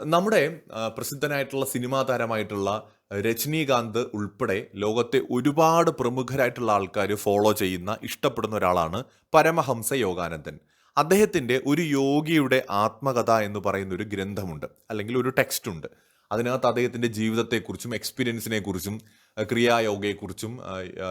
നമ്മുടെ പ്രസിദ്ധനായിട്ടുള്ള സിനിമാ താരമായിട്ടുള്ള രജനീകാന്ത് ഉൾപ്പെടെ ലോകത്തെ ഒരുപാട് പ്രമുഖരായിട്ടുള്ള ആൾക്കാർ ഫോളോ ചെയ്യുന്ന ഇഷ്ടപ്പെടുന്ന ഒരാളാണ് പരമഹംസ യോഗാനന്ദൻ. അദ്ദേഹത്തിന്റെ ഒരു യോഗിയുടെ ആത്മകഥ എന്ന് പറയുന്ന ഒരു ഗ്രന്ഥമുണ്ട് അല്ലെങ്കിൽ ഒരു ടെക്സ്റ്റ് ഉണ്ട് അതിനകത്ത് അദ്ദേഹത്തിന്റെ ജീവിതത്തെക്കുറിച്ചും എക്സ്പീരിയൻസിനെ കുറിച്ചും ക്രിയായോഗയെക്കുറിച്ചും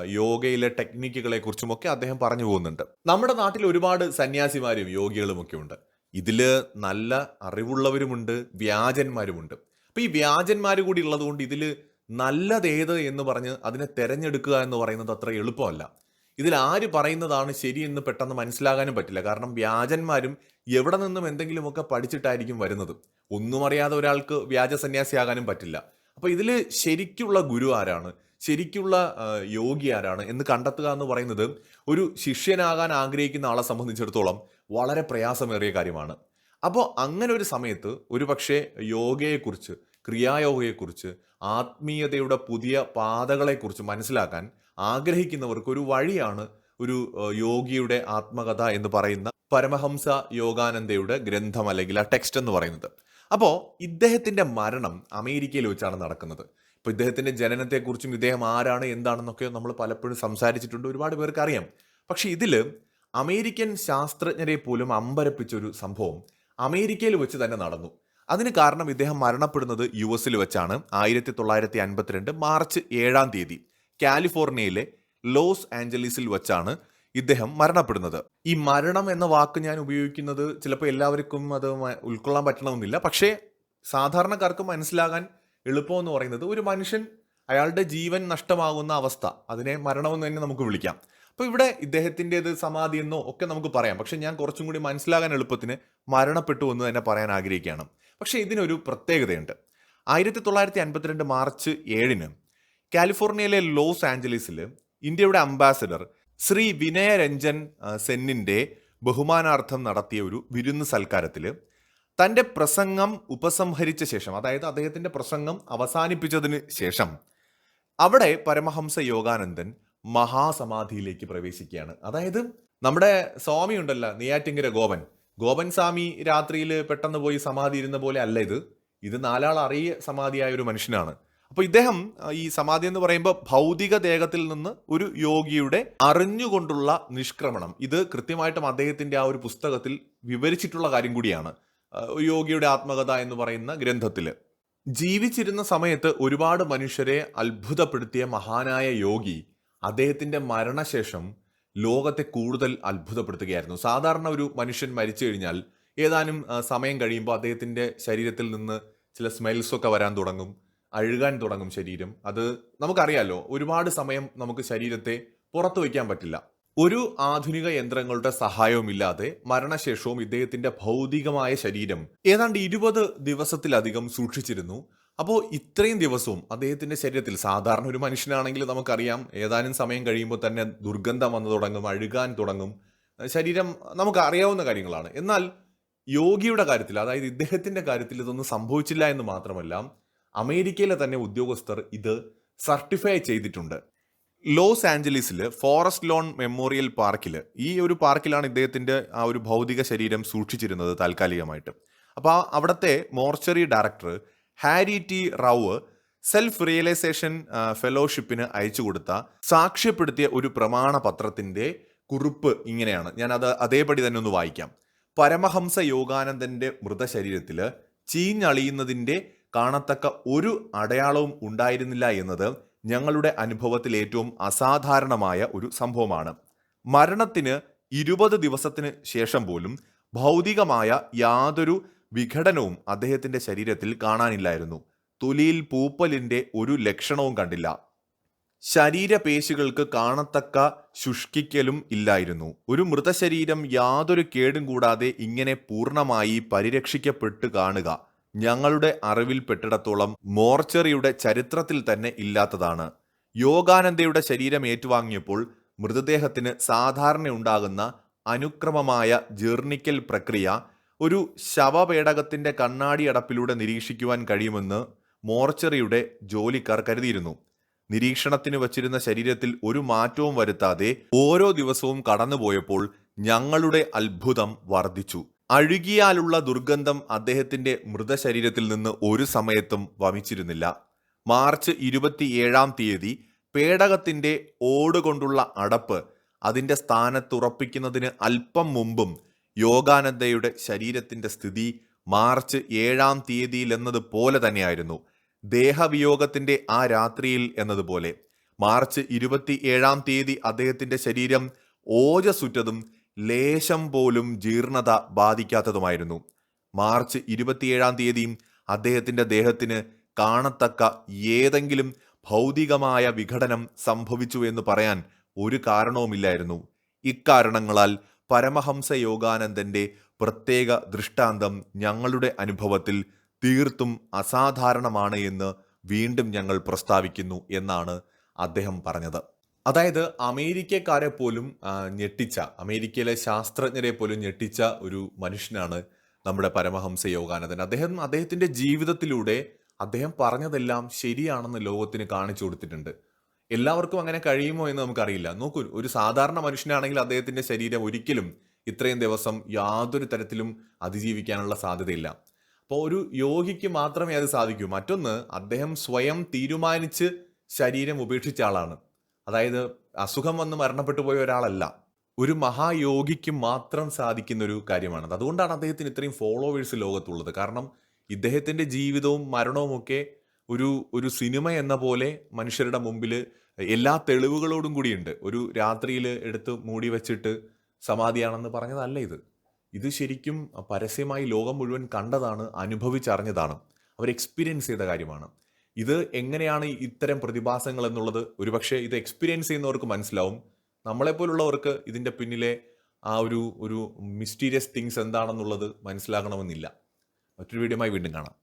യോഗയിലെ ടെക്നിക്കുകളെക്കുറിച്ചും ഒക്കെ അദ്ദേഹം പറഞ്ഞു പോകുന്നുണ്ട്. നമ്മുടെ നാട്ടിൽ ഒരുപാട് സന്യാസിമാരും യോഗികളും ഒക്കെ ഉണ്ട് ഇതിൽ നല്ല അറിവുള്ളവരുമുണ്ട് വ്യാജന്മാരുമുണ്ട്. അപ്പോൾ ഈ വ്യാജന്മാർ കൂടി ഉള്ളതുകൊണ്ട് ഇതിൽ നല്ലതേത് എന്ന് പറഞ്ഞ് അതിനെ തിരഞ്ഞെടുക്കുക എന്ന് പറയുന്നത് അത്ര എളുപ്പമല്ല. ഇതിൽ ആര് പറയുന്നതാണ് ശരിയെന്ന് പെട്ടെന്ന് മനസ്സിലാകാനും പറ്റില്ല. കാരണം വ്യാജന്മാരും എവിടെ നിന്നും എന്തെങ്കിലുമൊക്കെ പഠിച്ചിട്ടായിരിക്കും വരുന്നത്. ഒന്നും അറിയാതെ ഒരാൾക്ക് വ്യാജ സന്യാസിയാകാനും പറ്റില്ല. അപ്പോൾ ഇതിൽ ശരിക്കുള്ള ഗുരു ആരാണ്? ശരിക്കുള്ള യോഗി ആരാണ്? എന്ന് കണ്ടെത്തുക എന്ന് പറയുന്നത് ഒരു ശിഷ്യനാകാൻ ആഗ്രഹിക്കുന്ന ആളെ സംബന്ധിച്ചിടത്തോളം വളരെ പ്രയാസമേറിയ കാര്യമാണ്. അപ്പോൾ അങ്ങനെ ഒരു സമയത്ത് ഒരു പക്ഷേ യോഗയെക്കുറിച്ച് ക്രിയായോഗയെക്കുറിച്ച് ആത്മീയതയുടെ പുതിയ പാതകളെക്കുറിച്ച് മനസ്സിലാക്കാൻ ആഗ്രഹിക്കുന്നവർക്ക് ഒരു വഴിയാണ് ഒരു യോഗിയുടെ ആത്മകഥ എന്ന് പറയുന്ന പരമഹംസ യോഗാനന്ദയുടെ ഗ്രന്ഥം അല്ലെങ്കിൽ ആ ടെക്സ്റ്റ് എന്ന് പറയുന്നത്. അപ്പോൾ ഇദ്ദേഹത്തിന്റെ മരണം അമേരിക്കയിൽ വെച്ചാണ് നടക്കുന്നത്. ഇപ്പോൾ ഇദ്ദേഹത്തിന്റെ ജനനത്തെക്കുറിച്ചും ഇദ്ദേഹം ആരാണ് എന്താണെന്നൊക്കെ നമ്മൾ പലപ്പോഴും സംസാരിച്ചിട്ടുണ്ട് ഒരുപാട് പേർക്ക് അറിയാം പക്ഷേ ഇതിൽ അമേരിക്കൻ ശാസ്ത്രജ്ഞരെ പോലും അമ്പരപ്പിച്ച ഒരു സംഭവം അമേരിക്കയിൽ വെച്ച് തന്നെ നടന്നു. അതിന് കാരണം ഇദ്ദേഹം മരണപ്പെടുന്നത് യു എസിൽ വെച്ചാണ്. ആയിരത്തി തൊള്ളായിരത്തി അൻപത്തിരണ്ട് മാർച്ച് ഏഴാം തീയതി കാലിഫോർണിയയിലെ ലോസ് ആഞ്ചലീസിൽ വെച്ചാണ് ഇദ്ദേഹം മരണപ്പെടുന്നത്. ഈ മരണം എന്ന വാക്ക് ഞാൻ ഉപയോഗിക്കുന്നത് ചിലപ്പോൾ എല്ലാവർക്കും അത് ഉൾക്കൊള്ളാൻ പറ്റണമെന്നില്ല. പക്ഷേ സാധാരണക്കാർക്ക് മനസ്സിലാകാൻ എളുപ്പമെന്ന് പറയുന്നത് ഒരു മനുഷ്യൻ അയാളുടെ ജീവൻ നഷ്ടമാകുന്ന അവസ്ഥ. അതിനെ മരണമെന്ന് തന്നെ നമുക്ക് വിളിക്കാം. അപ്പോൾ ഇവിടെ ഇദ്ദേഹത്തിന്റെത് സമാധി എന്നോ ഒക്കെ നമുക്ക് പറയാം. പക്ഷെ ഞാൻ കുറച്ചും കൂടി മനസ്സിലാകാൻ എളുപ്പത്തിന് മരണപ്പെട്ടു എന്ന് തന്നെ പറയാൻ ആഗ്രഹിക്കുകയാണ്. പക്ഷേ ഇതിനൊരു പ്രത്യേകതയുണ്ട്. ആയിരത്തി തൊള്ളായിരത്തി അൻപത്തിരണ്ട് മാർച്ച് ഏഴിന് കാലിഫോർണിയയിലെ ലോസ് ആഞ്ചലീസിൽ ഇന്ത്യയുടെ അംബാസഡർ ശ്രീ വിനയരഞ്ജൻ സെന്നിന്റെ ബഹുമാനാർത്ഥം നടത്തിയ ഒരു വിരുന്ന് സൽക്കാരത്തിൽ തന്റെ പ്രസംഗം ഉപസംഹരിച്ച ശേഷം അതായത് അദ്ദേഹത്തിന്റെ പ്രസംഗം അവസാനിപ്പിച്ചതിന് ശേഷം അവിടെ പരമഹംസ യോഗാനന്ദൻ മഹാസമാധിയിലേക്ക് പ്രവേശിക്കുകയാണ്. അതായത് നമ്മുടെ സ്വാമി ഉണ്ടല്ലോ നെയ്യാറ്റിങ്കര ഗോപൻ. ഗോപൻ സ്വാമി രാത്രിയിൽ പെട്ടെന്ന് പോയി സമാധി ഇരുന്ന പോലെ അല്ല ഇത്. ഇത് നാലാൾ അറിയ സമാധിയായ ഒരു മനുഷ്യനാണ്. അപ്പോൾ ഇദ്ദേഹം ഈ സമാധി എന്ന് പറയുമ്പോൾ ഭൗതിക ദേഹത്തിൽ നിന്ന് ഒരു യോഗിയുടെ അറിഞ്ഞുകൊണ്ടുള്ള നിഷ്ക്രമണം. ഇത് കൃത്യമായിട്ടും അദ്ദേഹത്തിന്റെ ആ ഒരു പുസ്തകത്തിൽ വിവരിച്ചിട്ടുള്ള കാര്യം കൂടിയാണ്. യോഗിയുടെ ആത്മകഥ എന്ന് പറയുന്ന ഗ്രന്ഥത്തിൽ ജീവിച്ചിരുന്ന സമയത്ത് ഒരുപാട് മനുഷ്യരെ അത്ഭുതപ്പെടുത്തിയ മഹാനായ യോഗി അദ്ദേഹത്തിന്റെ മരണശേഷം ലോകത്തെ കൂടുതൽ അത്ഭുതപ്പെടുത്തുകയായിരുന്നു. സാധാരണ ഒരു മനുഷ്യൻ മരിച്ചു കഴിഞ്ഞാൽ ഏതാനും സമയം കഴിയുമ്പോൾ അദ്ദേഹത്തിന്റെ ശരീരത്തിൽ നിന്ന് ചില സ്മെൽസ് ഒക്കെ വരാൻ തുടങ്ങും. അഴുകാൻ തുടങ്ങും ശരീരം. അത് നമുക്കറിയാലോ ഒരുപാട് സമയം നമുക്ക് ശരീരത്തെ പുറത്തു വയ്ക്കാൻ പറ്റില്ല. ഒരു ആധുനിക യന്ത്രങ്ങളുടെ സഹായവുമില്ലാതെ മരണശേഷവും ഇദ്ദേഹത്തിന്റെ ഭൗതികമായ ശരീരം ഏതാണ്ട് ഇരുപത് ദിവസത്തിലധികം സൂക്ഷിച്ചിരുന്നു. അപ്പോൾ ഇത്രയും ദിവസവും അദ്ദേഹത്തിന്റെ ശരീരത്തിൽ സാധാരണ ഒരു മനുഷ്യനാണെങ്കിൽ നമുക്കറിയാം ഏതാനും സമയം കഴിയുമ്പോൾ തന്നെ ദുർഗന്ധം വന്നു തുടങ്ങും അഴുകാൻ തുടങ്ങും. ശരീരം നമുക്ക് അറിയാവുന്ന കാര്യങ്ങളാണ്. എന്നാൽ യോഗിയുടെ കാര്യത്തിൽ അതായത് ഇദ്ദേഹത്തിന്റെ കാര്യത്തിൽ ഇതൊന്നും സംഭവിച്ചില്ല എന്ന് മാത്രമല്ല അമേരിക്കയിലെ തന്നെ ഉദ്യോഗസ്ഥർ ഇത് സർട്ടിഫൈ ചെയ്തിട്ടുണ്ട്. ലോസ് ആഞ്ചലീസിൽ ഫോറസ്റ്റ് ലോൺ മെമ്മോറിയൽ പാർക്കിൽ ഈ ഒരു പാർക്കിലാണ് ഇദ്ദേഹത്തിന്റെ ആ ഒരു ഭൗതിക ശരീരം സൂക്ഷിച്ചിരുന്നത് താൽക്കാലികമായിട്ട്. അപ്പോൾ അവിടുത്തെ mortuary director Harry T Rowe Self Realization ഫെലോഷിപ്പിന് അയച്ചു കൊടുത്ത സാക്ഷ്യപ്പെടുത്തിയ ഒരു പ്രമാണ പത്രത്തിന്റെ കുറിപ്പ് ഇങ്ങനെയാണ്. ഞാൻ അത് അതേപടി തന്നെ ഒന്ന് വായിക്കാം. പരമഹംസ യോഗാനന്ദന്റെ മൃതശരീരത്തിൽ ചീഞ്ഞളിയുന്നതിന്റെ കാണത്തക്ക ഒരു അടയാളവും ഉണ്ടായിരുന്നില്ല എന്നത് ഞങ്ങളുടെ അനുഭവത്തിൽ ഏറ്റവും അസാധാരണമായ ഒരു സംഭവമാണ്. മരണത്തിന് ഇരുപത് ദിവസത്തിന് ശേഷം പോലും ഭൗതികമായ യാതൊരു വിഘടനവും അദ്ദേഹത്തിന്റെ ശരീരത്തിൽ കാണാനില്ലായിരുന്നു. തൊലിയിൽ പൂപ്പലിന്റെ ഒരു ലക്ഷണവും കണ്ടില്ല. ശരീരപേശികൾക്ക് കാണത്തക്ക ശുഷ്കിക്കലും ഇല്ലായിരുന്നു. ഒരു മൃതശരീരം യാതൊരു കേടും കൂടാതെ ഇങ്ങനെ പൂർണമായി പരിരക്ഷിക്കപ്പെട്ട് കാണുക ഞങ്ങളുടെ അറിവിൽപ്പെട്ടിടത്തോളം മോർച്ചറിയുടെ ചരിത്രത്തിൽ തന്നെ ഇല്ലാത്തതാണ്. യോഗാനന്ദയുടെ ശരീരം ഏറ്റുവാങ്ങിയപ്പോൾ മൃതദേഹത്തിന് സാധാരണ ഉണ്ടാകുന്ന അനുക്രമമായ ജീർണിക്കൽ പ്രക്രിയ ഒരു ശവപേടകത്തിന്റെ കണ്ണാടി അടപ്പിലൂടെ നിരീക്ഷിക്കുവാൻ കഴിയുമെന്ന് മോർച്ചറിയുടെ ജോലിക്കാർ കരുതിയിരുന്നു. നിരീക്ഷണത്തിന് വച്ചിരുന്ന ശരീരത്തിൽ ഒരു മാറ്റവും വരുത്താതെ ഓരോ ദിവസവും കടന്നുപോയപ്പോൾ ഞങ്ങളുടെ അത്ഭുതം വർദ്ധിച്ചു. അഴുകിയാലുള്ള ദുർഗന്ധം അദ്ദേഹത്തിന്റെ മൃതശരീരത്തിൽ നിന്ന് ഒരു സമയത്തും വമിച്ചിരുന്നില്ല. മാർച്ച് ഇരുപത്തിയേഴാം തീയതി പേടകത്തിന്റെ ഓടുകൊണ്ടുള്ള അടപ്പ് അതിന്റെ സ്ഥാനത്തുറപ്പിക്കുന്നതിന് അല്പം മുമ്പും യോഗാനന്ദയുടെ ശരീരത്തിന്റെ സ്ഥിതി മാർച്ച് ഏഴാം തീയതിയിൽ എന്നതുപോലെ തന്നെയായിരുന്നു. ദേഹവിയോഗത്തിന്റെ ആ രാത്രിയിൽ എന്നതുപോലെ. മാർച്ച് ഇരുപത്തി ഏഴാം തീയതി അദ്ദേഹത്തിന്റെ ശരീരം ഓജസുറ്റതും ലേശം പോലും ജീർണത ബാധിക്കാത്തതുമായിരുന്നു. മാർച്ച് ഇരുപത്തിയേഴാം തീയതിയും അദ്ദേഹത്തിന്റെ ദേഹത്തിന് കാണത്തക്ക ഏതെങ്കിലും ഭൗതികമായ വിഘടനം സംഭവിച്ചു എന്ന് പറയാൻ ഒരു കാരണവുമില്ലായിരുന്നു. ഇക്കാരണങ്ങളാൽ പരമഹംസ യോഗാനന്ദന്റെ പ്രത്യേക ദൃഷ്ടാന്തം ഞങ്ങളുടെ അനുഭവത്തിൽ തീർത്തും അസാധാരണമാണ് എന്ന് വീണ്ടും ഞങ്ങൾ പ്രസ്താവിക്കുന്നു എന്നാണ് അദ്ദേഹം പറഞ്ഞത്. അതായത് അമേരിക്കക്കാരെ പോലും ഞെട്ടിച്ച അമേരിക്കയിലെ ശാസ്ത്രജ്ഞരെ പോലും ഞെട്ടിച്ച ഒരു മനുഷ്യനാണ് നമ്മുടെ പരമഹംസ യോഗാനന്ദൻ അദ്ദേഹം അദ്ദേഹത്തിന്റെ ജീവിതത്തിലൂടെ അദ്ദേഹം പറഞ്ഞതെല്ലാം ശരിയാണെന്ന് ലോകത്തിന് കാണിച്ചു കൊടുത്തിട്ടുണ്ട്. എല്ലാവർക്കും അങ്ങനെ കഴിയുമോ എന്ന് നമുക്കറിയില്ല. നോക്കൂ ഒരു സാധാരണ മനുഷ്യനാണെങ്കിൽ അദ്ദേഹത്തിന്റെ ശരീരം ഒരിക്കലും ഇത്രയും ദിവസം യാതൊരു തരത്തിലും അതിജീവിക്കാനുള്ള സാധ്യതയില്ല. അപ്പോൾ ഒരു യോഗിക്ക് മാത്രമേ അത് സാധിക്കൂ. മറ്റൊന്ന് അദ്ദേഹം സ്വയം തീരുമാനിച്ച് ശരീരം ഉപേക്ഷിച്ച ആളാണ്. അതായത് അസുഖം വന്ന് മരണപ്പെട്ടു പോയ ഒരാളല്ല. ഒരു മഹായോഗിക്ക് മാത്രം സാധിക്കുന്ന ഒരു കാര്യമാണ്. അതുകൊണ്ടാണ് അദ്ദേഹത്തിന് ഇത്രയും ഫോളോവേഴ്സ് ലോകത്തുള്ളത്. കാരണം ഇദ്ദേഹത്തിന്റെ ജീവിതവും മരണവും ഒക്കെ ഒരു ഒരു സിനിമ എന്ന പോലെ മനുഷ്യരുടെ മുമ്പിൽ എല്ലാ തെളിവുകളോടും കൂടിയുണ്ട്. ഒരു രാത്രിയിൽ എടുത്ത് മൂടി വെച്ചിട്ട് സമാധിയാണെന്ന് പറഞ്ഞതല്ല ഇത്. ഇത് ശരിക്കും പരസ്യമായി ലോകം മുഴുവൻ കണ്ടതാണ് അനുഭവിച്ചറിഞ്ഞതാണ്. അവർ എക്സ്പീരിയൻസ് ചെയ്ത കാര്യമാണ്. ഇത് എങ്ങനെയാണ് ഇത്തരം പ്രതിഭാസങ്ങൾ എന്നുള്ളത് ഒരുപക്ഷെ ഇത് എക്സ്പീരിയൻസ് ചെയ്യുന്നവർക്ക് മനസ്സിലാവും. നമ്മളെപ്പോലുള്ളവർക്ക് ഇതിന്റെ പിന്നിലെ ആ ഒരു ഒരു മിസ്റ്റീരിയസ് തിങ്സ് എന്താണെന്നുള്ളത് മനസ്സിലാകണമെന്നില്ല. മറ്റൊരു വീഡിയോമായി വീണ്ടും കാണാം.